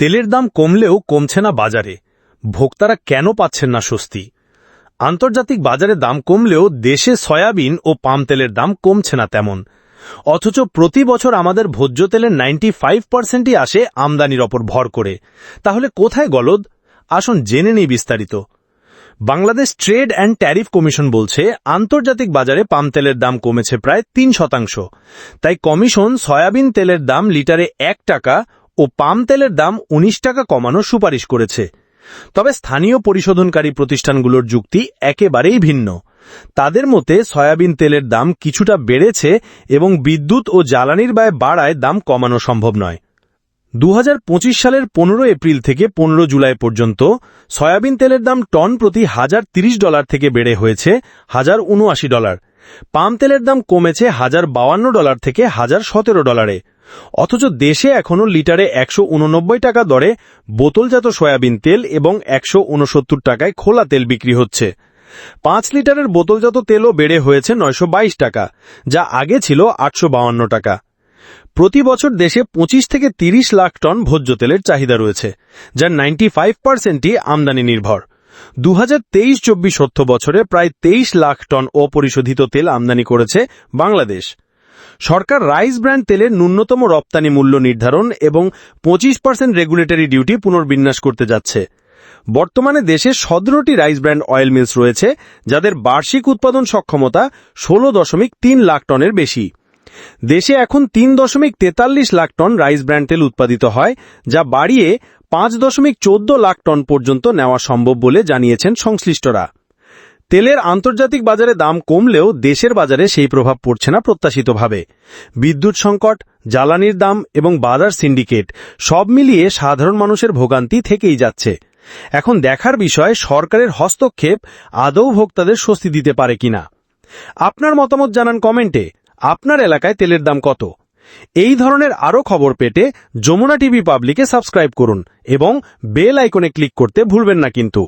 তেলের দাম কমলেও কমছে না বাজারে। ভোক্তারা কেন পাচ্ছেন না স্বস্তি? আন্তর্জাতিক বাজারে দাম কমলেও দেশে সয়াবিন ও পাম তেলের দাম কমছে না তেমন। অথচ প্রতি বছর আমাদের ভোজ্য তেলের নাইনটি ফাইভ পার্সেন্টই আসে আমদানির ওপর ভর করে। তাহলে কোথায় গলদ? আসুন জেনে নেই বিস্তারিত। Bangladesh trade and tariff commission বলছে, আন্তর্জাতিক বাজারে পাম তেলের দাম কমেছে প্রায় তিন শতাংশ। তাই কমিশন সয়াবিন তেলের দাম লিটারে এক টাকা ও পাম তেলের দাম ১৯ টাকা কমানোর সুপারিশ করেছে। তবে স্থানীয় পরিশোধনকারী প্রতিষ্ঠানগুলোর যুক্তি একেবারেই ভিন্ন। তাদের মতে সয়াবিন তেলের দাম কিছুটা বেড়েছে এবং বিদ্যুৎ ও জ্বালানির ব্যয় বাড়ায় দাম কমানো সম্ভব নয়। দু সালের পনেরো এপ্রিল থেকে পনেরো জুলাই পর্যন্ত সয়াবিন তেলের দাম টন প্রতি হাজার তিরিশ ডলার থেকে বেড়ে হয়েছে হাজার উনআশি ডলার। পাম তেলের দাম কমেছে হাজার বাউান্ন ডলার থেকে হাজার সতেরো ডলারে। অথচ দেশে এখনও লিটারে একশো উননব্বই টাকা দরে বোতলজাত সয়াবিন তেল এবং একশো উনসত্তর টাকায় খোলা তেল বিক্রি হচ্ছে। পাঁচ লিটারের বোতলজাত তেলও বেড়ে হয়েছে নয়শো বাইশ টাকা, যা আগে ছিল আটশো টাকা। প্রতি বছর দেশে ২৫ থেকে ৩০ লাখ টন ভোজ্য তেলের চাহিদা রয়েছে যার নাইনটি ফাইভ পার্সেন্টই আমদানি নির্ভর। দু হাজার তেইশ চব্বিশ অর্থ বছরে প্রায় তেইশ লাখ টন অপরিশোধিত তেল আমদানি করেছে বাংলাদেশ। সরকার রাইস ব্র্যান্ড তেলের ন্যূনতম রপ্তানি মূল্য নির্ধারণ এবং পঁচিশ পার্সেন্ট রেগুলেটরি ডিউটি পুনর্বিন্যাস করতে যাচ্ছে। বর্তমানে দেশে সতেরোটি রাইস ব্র্যান্ড অয়েল মিলস রয়েছে, যাদের বার্ষিক উৎপাদন সক্ষমতা ষোলো দশমিক তিন লাখ টনের বেশি। দেশে এখন তিন দশমিক তেতাল্লিশ লাখ টন রাইস ব্র্যান্ড তেল উৎপাদিত হয়, যা বাড়িয়ে পাঁচ দশমিক চোদ্দ লাখ টন পর্যন্ত নেওয়া সম্ভব বলে জানিয়েছেন সংশ্লিষ্টরা। তেলের আন্তর্জাতিক বাজারে দাম কমলেও দেশের বাজারে সেই প্রভাব পড়ছে না প্রত্যাশিতভাবে। বিদ্যুৎ সংকট, জ্বালানির দাম এবং বাজার সিন্ডিকেট সব মিলিয়ে সাধারণ মানুষের ভোগান্তি থেকেই যাচ্ছে। এখন দেখার বিষয়, সরকারের হস্তক্ষেপ আদৌ ভোক্তাদের স্বস্তি দিতে পারে কিনা। আপনার মতামত জানান কমেন্টে। আপনার এলাকায় তেলের দাম কত? এই ধরনের আরও খবর পেতে যমুনা টিভি পাবলিকে সাবস্ক্রাইব করুন এবং বেল আইকনে ক্লিক করতে ভুলবেন না কিন্তু।